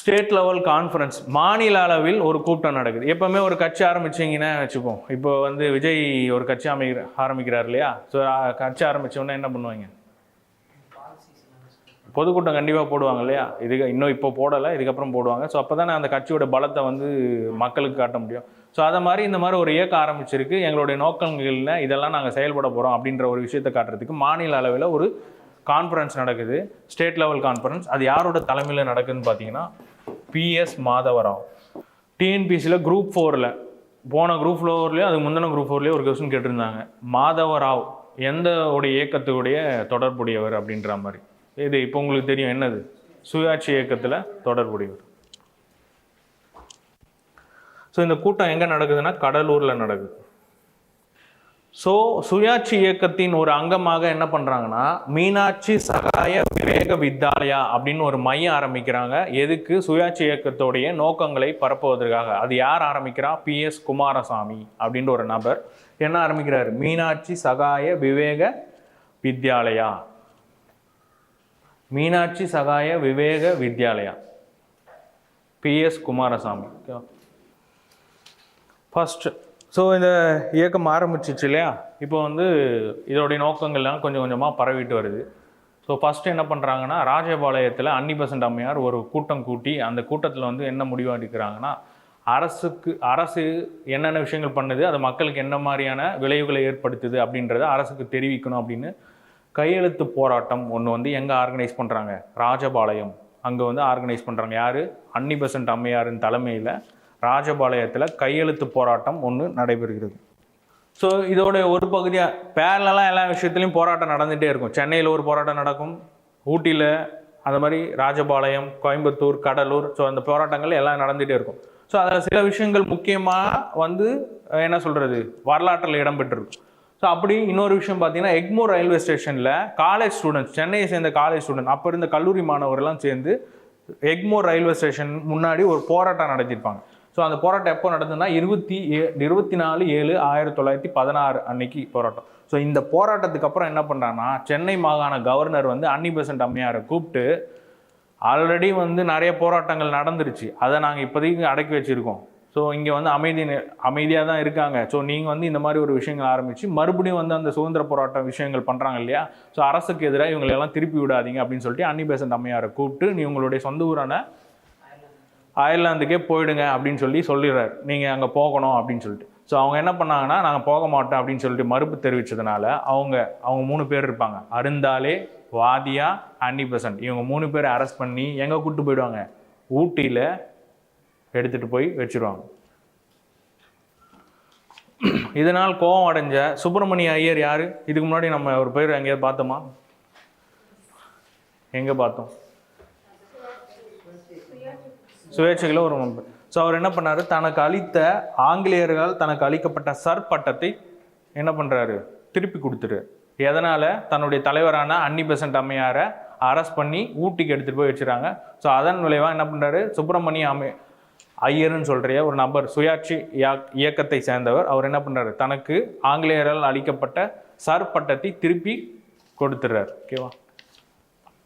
State level conference மாநில அளவில் ஒரு கூட்டம் நடக்குது. எப்போவுமே ஒரு கட்சி ஆரம்பிச்சீங்கன்னா வச்சுப்போம். இப்போ வந்து விஜய் ஒரு கட்சி அமைக்கிற ஆரம்பிக்கிறார் இல்லையா? ஸோ கட்சி ஆரம்பித்தோன்னா என்ன பண்ணுவாங்க? பொதுக்கூட்டம் கண்டிப்பாக போடுவாங்க இல்லையா? இதுக்கு இன்னும் இப்போ போடலை இதுக்கப்புறம் போடுவாங்க. ஸோ அப்போ தானே அந்த கட்சியோட பலத்தை வந்து மக்களுக்கு காட்ட முடியும். ஸோ அதை மாதிரி இந்த மாதிரி ஒரு இயக்கம் ஆரம்பிச்சிருக்கு. எங்களுடைய நோக்கங்களில் இதெல்லாம் நாங்கள் செயல்பட போகிறோம் அப்படின்ற ஒரு விஷயத்தை காட்டுறதுக்கு மாநில அளவில் ஒரு கான்ஃபரன்ஸ் நடக்குது. State level conference. அது யாரோட தலைமையில் நடக்குதுன்னு பார்த்தீங்கன்னா பிஎஸ் மாதவராவ். டிஎன்பிசியில் குரூப் ஃபோரில் போன குரூப் ஃபோர்லேயும் அதுக்கு முந்தின குரூப் ஃபோர்லேயே ஒரு கொஸ்டின் கேட்டிருந்தாங்க. மாதவராவ் எந்த உடைய இயக்கத்துடைய தொடர்புடையவர் அப்படின்ற மாதிரி. இது இப்போ உங்களுக்கு தெரியும் என்னது? சுயாட்சி இயக்கத்தில் தொடர்புடையவர். ஸோ இந்த கூட்டம் எங்கே நடக்குதுன்னா கடலூரில் நடக்குது. ஸோ சுயாட்சி இயக்கத்தின் ஒரு அங்கமாக என்ன பண்ணுறாங்கன்னா மீனாட்சி சகாய விவேக வித்யாலயா அப்படின்னு ஒரு மையம் ஆரம்பிக்கிறாங்க. எதுக்கு? சுயாட்சி இயக்கத்துடைய நோக்கங்களை பரப்புவதற்காக. அது யார் ஆரம்பிக்கிறா? பிஎஸ் குமாரசாமி அப்படின்ற ஒரு நபர். என்ன ஆரம்பிக்கிறார்? மீனாட்சி சகாய விவேக Vidyalaya. Meenakshi Sahaya Viveka Vidyalaya. PS Kumaraswamy. First so இந்த இயக்கம் ஆரம்பிச்சிச்சு இல்லையா? இப்போ வந்து இதோடைய நோக்கங்கள்லாம் கொஞ்சம் கொஞ்சமாக பரவிட்டு வருது. ஸோ ஃபஸ்ட்டு என்ன பண்ணுறாங்கன்னா ராஜபாளையத்தில் அன்னி பெசன்ட் அம்மையார் ஒரு கூட்டம் கூட்டி அந்த கூட்டத்தில் வந்து என்ன முடிவு எடுக்கிறாங்கன்னா அரசுக்கு அரசு என்னென்ன விஷயங்கள் பண்ணுது அது மக்களுக்கு என்ன மாதிரியான விளைவுகளை ஏற்படுத்துது அப்படின்றத அரசுக்கு தெரிவிக்கணும் அப்படின்னு கையெழுத்து போராட்டம் ஒன்று வந்து எங்கே ஆர்கனைஸ் பண்ணுறாங்க ராஜபாளையம். அங்கே வந்து ஆர்கனைஸ் பண்ணுறாங்க யார்? அன்னி பெசன்ட் அம்மையாரின் தலைமையில் ராஜபாளையத்தில் கையெழுத்து போராட்டம் ஒன்று நடைபெறுகிறது. ஸோ இதோடைய ஒரு பகுதியாக பேரலாம் எல்லா விஷயத்துலையும் போராட்டம் நடந்துகிட்டே இருக்கும். சென்னையில் ஒரு போராட்டம் நடக்கும் ஊட்டியில் அந்த மாதிரி ராஜபாளையம் கோயம்புத்தூர் கடலூர் ஸோ அந்த போராட்டங்கள் எல்லாம் நடந்துகிட்டே இருக்கும். ஸோ அதில் சில விஷயங்கள் முக்கியமாக வந்து என்ன சொல்கிறது வரலாற்றில் இடம்பெற்றிருக்கும். ஸோ அப்படி இன்னொரு விஷயம் பார்த்தீங்கன்னா எக்மோர் ரயில்வே ஸ்டேஷனில் காலேஜ் ஸ்டூடெண்ட்ஸ் சென்னையை சேர்ந்த காலேஜ் ஸ்டூடெண்ட் அப்போ இருந்த கல்லூரி மாணவர்கள்லாம் சேர்ந்து எக்மோர் ரயில்வே ஸ்டேஷன் முன்னாடி ஒரு போராட்டம் நடத்தியிருப்பாங்க. ஸோ அந்த போராட்டம் எப்போ நடந்ததுன்னா இருபத்தி ஏ இருபத்தி நாலு ஏழு ஆயிரத்தி தொள்ளாயிரத்தி பதினாறு அன்னைக்கு போராட்டம். ஸோ இந்த போராட்டத்துக்கு அப்புறம் என்ன பண்ணுறாங்கன்னா சென்னை மாகாண கவர்னர் வந்து அன்னி பெசன்ட் அம்மையாரை கூப்பிட்டு ஆல்ரெடி வந்து நிறைய போராட்டங்கள் நடந்துருச்சு. அதை நாங்கள் இப்போதைக்கு அடக்கி வச்சுருக்கோம். ஸோ இங்கே வந்து அமைதி அமைதியாக தான் இருக்காங்க. ஸோ நீங்கள் வந்து இந்த மாதிரி ஒரு விஷயங்கள் ஆரம்பித்து மறுபடியும் வந்து அந்த சுதந்திர போராட்ட விஷயங்கள் பண்ணுறாங்க இல்லையா? ஸோ அரசுக்கு எதிராக இவங்களெல்லாம் திருப்பி விடாதீங்க அப்படின்னு சொல்லிட்டு அன்னி பெசன்ட் அம்மையாரை கூப்பிட்டு நீ உங்களுடைய சொந்த ஊரான அயர்லாந்துக்கே போயிடுங்க அப்படின்னு சொல்லி சொல்லிடுறாரு. நீங்கள் அங்கே போகணும் அப்படின்னு சொல்லிட்டு. ஸோ அவங்க என்ன பண்ணாங்கன்னா நாங்கள் போக மாட்டோம் அப்படின்னு சொல்லிட்டு மறுப்பு தெரிவித்ததுனால அவங்க அவங்க மூணு பேர் இருப்பாங்க. அருந்தாலே வாதியா அன்னி பெசன்ட் இவங்க மூணு பேரை அரெஸ்ட் பண்ணி எங்கே கூப்பிட்டு போயிடுவாங்க? ஊட்டியில் எடுத்துகிட்டு போய் வச்சிருவாங்க. இதனால் கோபம் அடைஞ்ச சுப்பிரமணிய ஐயர் யார்? இதுக்கு முன்னாடி நம்ம ஒரு பேர் எங்கேயாவது பார்த்தோமா? எங்கே பார்த்தோம்? சுயேட்சைகளை ஒரு மெம்பர் ஸோ அவர் என்ன பண்ணார்? தனக்கு அளித்த ஆங்கிலேயர்களால் தனக்கு அளிக்கப்பட்ட சர் பட்டத்தை என்ன பண்ணுறாரு திருப்பி கொடுத்துரு. எதனால்? தன்னுடைய தலைவரான அன்னி பெசன்ட் அம்மையாரை அரெஸ்ட் பண்ணி ஊட்டிக்கு எடுத்துகிட்டு போய் வச்சுறாங்க. ஸோ அதன் விளைவாக என்ன பண்ணுறாரு சுப்பிரமணிய அம்மை ஐயர்னு சொல்கிற ஒரு நபர் சுயாட்சி இயக்கத்தை சேர்ந்தவர் அவர் என்ன பண்ணுறாரு தனக்கு ஆங்கிலேயரால் அளிக்கப்பட்ட சர் பட்டத்தை திருப்பி கொடுத்துட்றாரு ஓகேவா